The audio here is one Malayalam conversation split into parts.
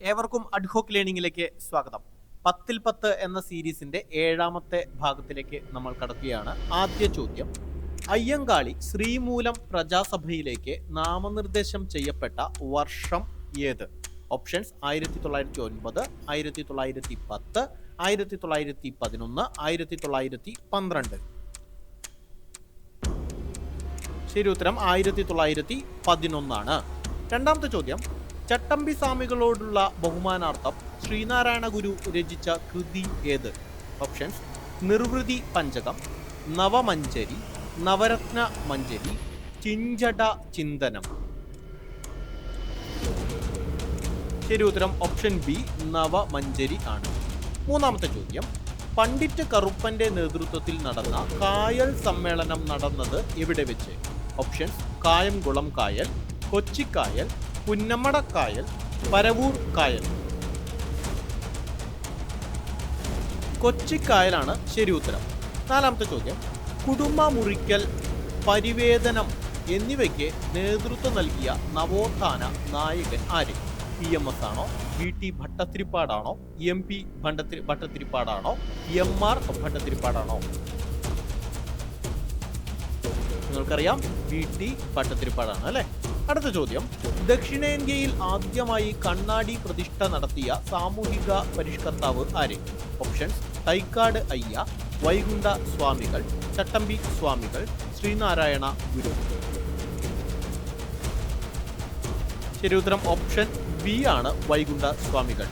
ഏവർക്കും അഡ്ഹോക്ക് ലേണിംഗിലേക്ക് സ്വാഗതം. പത്തിൽ പത്ത് എന്ന സീരീസിന്റെ ഏഴാമത്തെ ഭാഗത്തിലേക്ക് നമ്മൾ കടക്കുകയാണ്. ആദ്യ ചോദ്യം അയ്യങ്കാളി ശ്രീമൂലം പ്രജാസഭയിലേക്ക് നാമനിർദ്ദേശം ചെയ്യപ്പെട്ട വർഷം ഏത്? ഓപ്ഷൻസ് ആയിരത്തി തൊള്ളായിരത്തി ഒൻപത് ആയിരത്തി തൊള്ളായിരത്തി പത്ത് ആയിരത്തി തൊള്ളായിരത്തി പതിനൊന്ന് ആയിരത്തി തൊള്ളായിരത്തി പന്ത്രണ്ട് ശരി ഉത്തരം ആയിരത്തി തൊള്ളായിരത്തി പതിനൊന്നാണ് രണ്ടാമത്തെ ചോദ്യം ചട്ടമ്പി സ്വാമികളോടുള്ള ബഹുമാനാർത്ഥം ശ്രീനാരായണ ഗുരു രചിച്ച കൃതി ഏത്? ഓപ്ഷൻസ് നിർവൃതി പഞ്ചകം നവമഞ്ചരി നവരത്ന മഞ്ചരി ചിഞ്ചട ചിന്തനം. ശരി ഉത്തരം ഓപ്ഷൻ ബി നവമഞ്ചരി ആണ്. മൂന്നാമത്തെ ചോദ്യം പണ്ഡിറ്റ് കറുപ്പന്റെ നേതൃത്വത്തിൽ നടന്ന കായൽ സമ്മേളനം നടന്നത് എവിടെ വെച്ച്? ഓപ്ഷൻസ് കായംകുളം കായൽ കൊച്ചിക്കായൽ പുന്നമട കായൽ പരവൂർ കായൽ. കൊച്ചിക്കായലാണ് ശരി ഉത്തരം. നാലാമത്തെ ചോദ്യം. കുടുംബ മുറിക്കൽ പരിവേദനം എന്നിവയ്ക്ക് നേതൃത്വം നൽകിയ നവോത്ഥാന നായകൻ ആര്? പി എം എസ് ആണോ വി ടി ഭട്ടത്തിരിപ്പാടാണോ എം പി ഭണ്ടത്തിരി ഭട്ടത്തിരിപ്പാടാണോ എം ആർ ഭട്ടത്തിരിപ്പാടാണോ നിങ്ങൾക്കറിയാം വി ടി ഭട്ടത്തിരിപ്പാടാണ് അല്ലെ? അടുത്ത ചോദ്യം. ദക്ഷിണേന്ത്യയിൽ ആദ്യമായി കണ്ണാടി പ്രതിഷ്ഠ നടത്തിയ സാമൂഹിക പരിഷ്കർത്താവ് ആര്? ഓപ്ഷൻസ് തൈക്കാട് അയ്യ വൈകുണ്ഠ സ്വാമികൾ ചട്ടമ്പി സ്വാമികൾ ശ്രീനാരായണ ഗുരു. ശരി ഉത്തരം ഓപ്ഷൻ ബി ആണ് വൈകുണ്ഠ സ്വാമികൾ.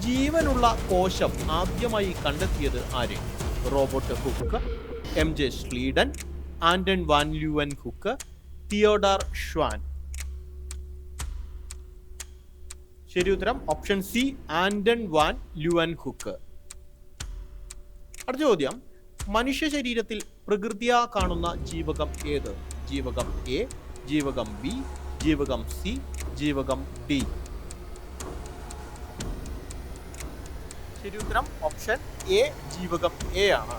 ജീവനുള്ള കോശം ആദ്യമായി കണ്ടെത്തിയത് ആര്? Robert Hooke M J Schleiden Anton van Leeuwenhoek Theodor Schwann. ശരി ഉത്തരം option C Anton van Leeuwenhoek. അടുത്ത ചോദ്യം മനുഷ്യ ശരീരത്തിൽ പ്രകൃതിയാ കാണുന്ന ജീവകം ഏത്? ജീവകം എ ജീവകം ബി ജീവകം സി ജീവകം ഡി ശരി ഉത്തരം ഓപ്ഷൻ എ ജീവകം എ ആണ്.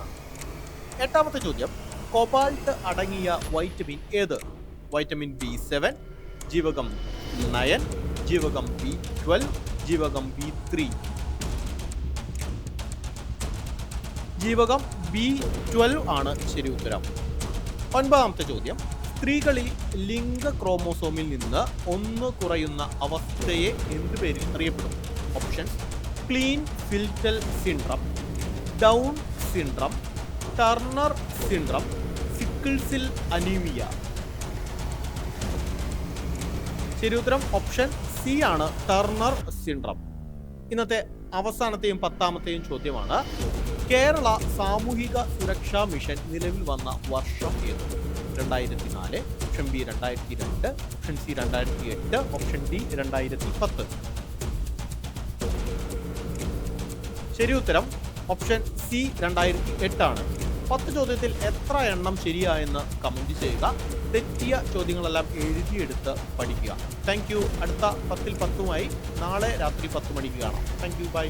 എട്ടാമത്തെ ചോദ്യം കൊബാൾട്ട് അടങ്ങിയ വൈറ്റമിൻ ഏത്? വൈറ്റമിൻ ബി സെവൻ ജീവകം നയൻ ജീവകം ബി ട്വൽവ് ജീവകം ബി ത്രീ ജീവകം ബി ട്വൽവ് ആണ് ശരി ഉത്തരം. ഒൻപതാമത്തെ ചോദ്യം. സ്ത്രീകളിൽ ലിംഗ ക്രോമോസോമിൽ നിന്ന് ഒന്ന് കുറയുന്ന അവസ്ഥയെ എന്ത് പേരിൽ അറിയപ്പെടും? Option Klinefelter syndrome down syndrome Turner syndrome sickle cell anaemia ശരി ഉത്തരം ഓപ്ഷൻ സി ആണ് ടർണർ സിൻഡ്രം. ഇന്നത്തെ അവസാനത്തെയും പത്താമത്തെയും ചോദ്യമാണ്. കേരള സാമൂഹിക സുരക്ഷാ മിഷൻ നിലവിൽ വന്ന വർഷം ഏത്? രണ്ടായിരത്തി നാല് ഓപ്ഷൻ ബി രണ്ടായിരത്തി രണ്ട് ഓപ്ഷൻ സി രണ്ടായിരത്തി എട്ട് ഓപ്ഷൻ ഡി രണ്ടായിരത്തി പത്ത് ശരി ഉത്തരം ഓപ്ഷൻ സി രണ്ടായിരത്തി എട്ടാണ് പത്ത് ചോദ്യത്തിൽ എത്ര എണ്ണം ശരിയായെന്ന് കമന്റ് ചെയ്യുക. തെറ്റിയ ചോദ്യങ്ങളെല്ലാം എഴുതിയെടുത്ത് പഠിക്കുക. താങ്ക് യു അടുത്ത പത്തിൽ പത്തുമായി നാളെ രാത്രി പത്ത് മണിക്ക് കാണാം. Thank you by